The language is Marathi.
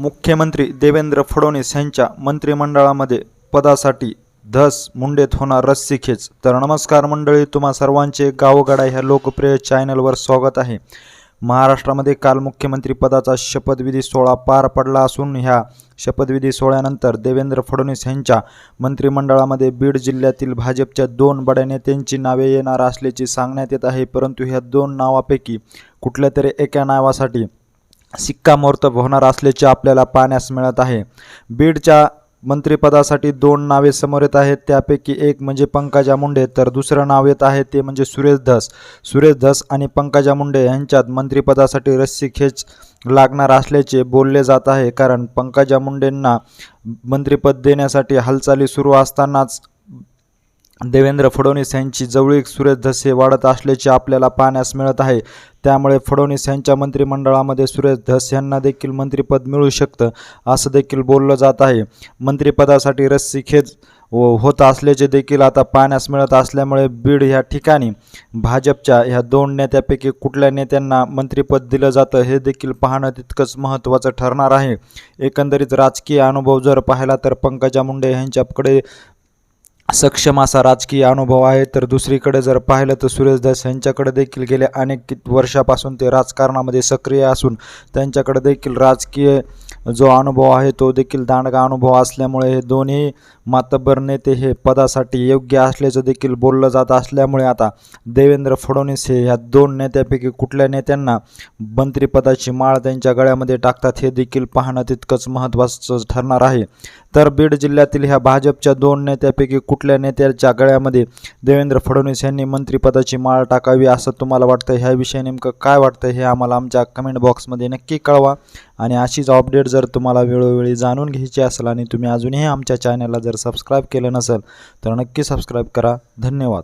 मुख्यमंत्री देवेंद्र फडणवीस यांच्या मंत्रिमंडळामध्ये पदासाठी धस मुंडेत होणार रस्सीखेच. तर नमस्कार मंडळी तुम्हा सर्वांचे गावगाडा ह्या लोकप्रिय चॅनलवर स्वागत आहे. महाराष्ट्रामध्ये काल मुख्यमंत्री पदाचा शपथविधी सोहळा पार पडला असून ह्या शपथविधी सोहळ्यानंतर देवेंद्र फडणवीस यांच्या मंत्रिमंडळामध्ये बीड जिल्ह्यातील भाजपच्या दोन बड्या नेत्यांची नावे येणार असल्याचे सांगण्यात येत आहे. परंतु ह्या दोन नावापैकी कुठल्या तरी एका नावासाठी शिक्कामोर्तब होणार असल्याचे आपल्याला पाहण्यास मिळत आहे. बीडच्या मंत्रिपदासाठी दोन नावे समोर येत आहेत. त्यापैकी एक म्हणजे पंकजा मुंडे तर दुसरं नाव येत आहे ते म्हणजे सुरेश धस. सुरेश धस आणि पंकजा मुंडे यांच्यात मंत्रिपदासाठी रस्सीखेच लागणार असल्याचे बोलले जात आहे. कारण पंकजा मुंडेंना मंत्रिपद देण्यासाठी हालचाली सुरू असतानाच देवेंद्र फडणवीस यांची जवळीक सुरेश धसे वाढत असल्याचे आपल्याला पाहण्यास मिळत आहे. त्यामुळे फडणवीस यांच्या मंत्रिमंडळामध्ये सुरेश धस यांना देखील मंत्रिपद मिळू शकतं असं देखील बोललं जात आहे. मंत्रिपदासाठी रस्सीखेच व हो, होत असल्याचे देखील आता पाहण्यास मिळत असल्यामुळे बीड ह्या ठिकाणी भाजपच्या ह्या दोन नेत्यापैकी कुठल्या नेत्यांना मंत्रिपद दिलं जातं हे देखील पाहणं तितकंच महत्त्वाचं ठरणार आहे. एकंदरीत राजकीय अनुभव जर पाहिला तर पंकजा मुंडे यांच्याकडे सक्षम असा राजकीय अनुभव आहे. तर दुसरीकडे जर पाहिलं तर सुरेशदास यांच्याकडे देखील गेल्या अनेक वर्षापासून ते राजकारणामध्ये सक्रिय असून त्यांच्याकडे देखील राजकीय जो अनुभव आहे तो देखील दांडगा अनुभव असल्यामुळे हे दोन्ही मातब्बर नेते हे पदासाठी योग्य असल्याचं देखील बोललं जात असल्यामुळे आता देवेंद्र फडणवीस हे ह्या दोन नेत्यापैकी कुठल्या नेत्यांना मंत्रिपदाची माळ त्यांच्या गळ्यामध्ये टाकतात हे देखील पाहणं तितकंच महत्त्वाचं ठरणार आहे. तर बीड जिल्ह्यातील ह्या भाजपच्या दोन नेत्यापैकी कुठल्या नेत्याच्या गळ्यामध्ये देवेंद्र फडणवीस यांनी मंत्रिपदाची माळ टाकावी असं तुम्हाला वाटतं? ह्याविषयी नेमकं काय वाटतं हे आम्हाला आमच्या कमेंट बॉक्समध्ये नक्की कळवा. आणि अशीच अपडेट जर तुम्हाला वेळोवेळी जाणून घ्यायची असेल आणि तुम्ही अजूनही आमच्या चॅनलला जर सबस्क्राईब केलं नसेल तर नक्की सबस्क्राईब करा. धन्यवाद.